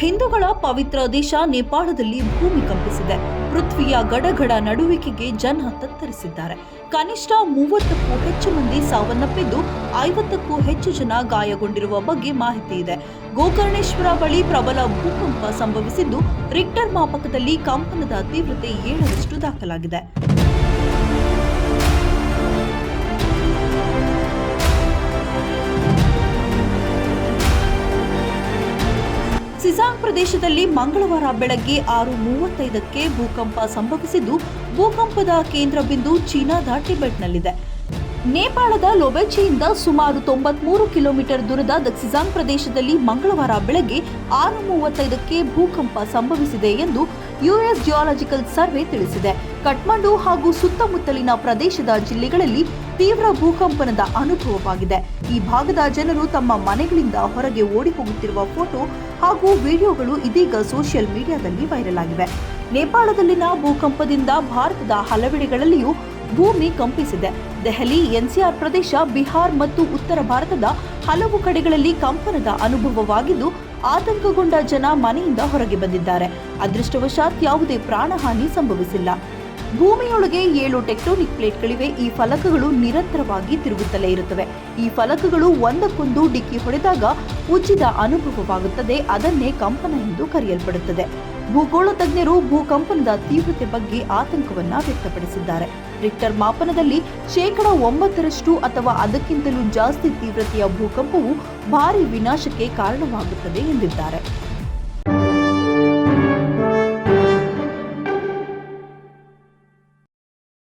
ಹಿಂದೂಗಳ ಪವಿತ್ರ ದೇಶ ನೇಪಾಳದಲ್ಲಿ ಭೂಮಿ ಕಂಪಿಸಿದೆ. ಪೃಥ್ವಿಯ ಗಡಗಡ ನಡುವಿಕೆಗೆ ಜನ ತತ್ತರಿಸಿದ್ದಾರೆ ಕನಿಷ್ಠ ಮೂವತ್ತಕ್ಕೂ ಹೆಚ್ಚು ಮಂದಿ ಸಾವನ್ನಪ್ಪಿದ್ದು, ಐವತ್ತಕ್ಕೂ ಹೆಚ್ಚು ಜನ ಗಾಯಗೊಂಡಿರುವ ಬಗ್ಗೆ ಮಾಹಿತಿ ಇದೆ. ಗೋಕರ್ಣೇಶ್ವರ ಬಳಿ ಪ್ರಬಲ ಭೂಕಂಪ ಸಂಭವಿಸಿದ್ದು, ರಿಕ್ಟರ್ ಮಾಪಕದಲ್ಲಿ ಕಂಪನದ ತೀವ್ರತೆ ಏಳರಷ್ಟು ದಾಖಲಾಗಿದೆ. ಸಿಸಾಂಗ್ ಪ್ರದೇಶದಲ್ಲಿ ಮಂಗಳವಾರ ಬೆಳಗ್ಗೆ ಆರು ಮೂವತ್ತೈದಕ್ಕೆ ಭೂಕಂಪ ಸಂಭವಿಸಿದ್ದು ಭೂಕಂಪದ ಕೇಂದ್ರ ಬಿಂದು ಚೀನಾದ ಟಿಬೆಟ್ನಲ್ಲಿದೆ ನೇಪಾಳದ ಲೊಬೆಚಿಯಿಂದ ಸುಮಾರು ತೊಂಬತ್ಮೂರು ಕಿಲೋಮೀಟರ್ ದೂರದ ದಕ್ಸಿಜಾಂಗ್ ಪ್ರದೇಶದಲ್ಲಿ ಮಂಗಳವಾರ ಬೆಳಗ್ಗೆ ಆರು ಮೂವತ್ತೈದಕ್ಕೆ ಭೂಕಂಪ ಸಂಭವಿಸಿದೆ ಎಂದು ಯುಎಸ್ ಜಿಯಾಲಜಿಕಲ್ ಸರ್ವೆ ತಿಳಿಸಿದೆ. ಕಠ್ಮಂಡು ಹಾಗೂ ಸುತ್ತಮುತ್ತಲಿನ ಪ್ರದೇಶದ ಜಿಲ್ಲೆಗಳಲ್ಲಿ ತೀವ್ರ ಭೂಕಂಪನದ ಅನುಭವವಾಗಿದೆ. ಈ ಭಾಗದ ಜನರು ತಮ್ಮ ಮನೆಗಳಿಂದ ಹೊರಗೆ ಓಡಿ ಹೋಗುತ್ತಿರುವ ಫೋಟೋ ಹಾಗೂ ವಿಡಿಯೋಗಳು ಇದೀಗ ಸೋಷಿಯಲ್ ಮೀಡಿಯಾದಲ್ಲಿ ವೈರಲ್ ಆಗಿವೆ. ನೇಪಾಳದಲ್ಲಿನ ಭೂಕಂಪದಿಂದ ಭಾರತದ ಹಲವೆಡೆಗಳಲ್ಲಿಯೂ ಭೂಮಿ ಕಂಪಿಸಿದೆ. ದೆಹಲಿ, ಎನ್ಸಿಆರ್ ಪ್ರದೇಶ, ಬಿಹಾರ್ ಮತ್ತು ಉತ್ತರ ಭಾರತದ ಹಲವು ಕಡೆಗಳಲ್ಲಿ ಕಂಪನದ ಅನುಭವವಾಗಿದ್ದು, ಆತಂಕಗೊಂಡ ಜನ ಮನೆಯಿಂದ ಹೊರಗೆ ಬಂದಿದ್ದಾರೆ. ಅದೃಷ್ಟವಶಾತ್ ಯಾವುದೇ ಪ್ರಾಣಹಾನಿ ಸಂಭವಿಸಿಲ್ಲ. ಭೂಮಿಯೊಳಗೆ ಏಳು ಟೆಕ್ಟೋನಿಕ್ ಪ್ಲೇಟ್ಗಳಿವೆ. ಈ ಫಲಕಗಳು ನಿರಂತರವಾಗಿ ತಿರುಗುತ್ತಲೇ ಇರುತ್ತವೆ. ಈ ಫಲಕಗಳು ಒಂದಕ್ಕೊಂದು ಡಿಕ್ಕಿ ಹೊಡೆದಾಗ ಉಜ್ಜಿದ ಅನುಭವವಾಗುತ್ತದೆ. ಅದನ್ನೇ ಕಂಪನ ಎಂದು ಕರೆಯಲ್ಪಡುತ್ತದೆ. ಭೂಗೋಳ ತಜ್ಞರು ಭೂಕಂಪನದ ತೀವ್ರತೆ ಬಗ್ಗೆ ಆತಂಕವನ್ನ ವ್ಯಕ್ತಪಡಿಸಿದ್ದಾರೆ. ರಿಕ್ಟರ್ ಮಾಪನದಲ್ಲಿ ಶೇಕಡ ಒಂಬತ್ತರಷ್ಟು ಅಥವಾ ಅದಕ್ಕಿಂತಲೂ ಜಾಸ್ತಿ ತೀವ್ರತೆಯ ಭೂಕಂಪವು ಭಾರಿ ವಿನಾಶಕ್ಕೆ ಕಾರಣವಾಗುತ್ತದೆ ಎಂದಿದ್ದಾರೆ.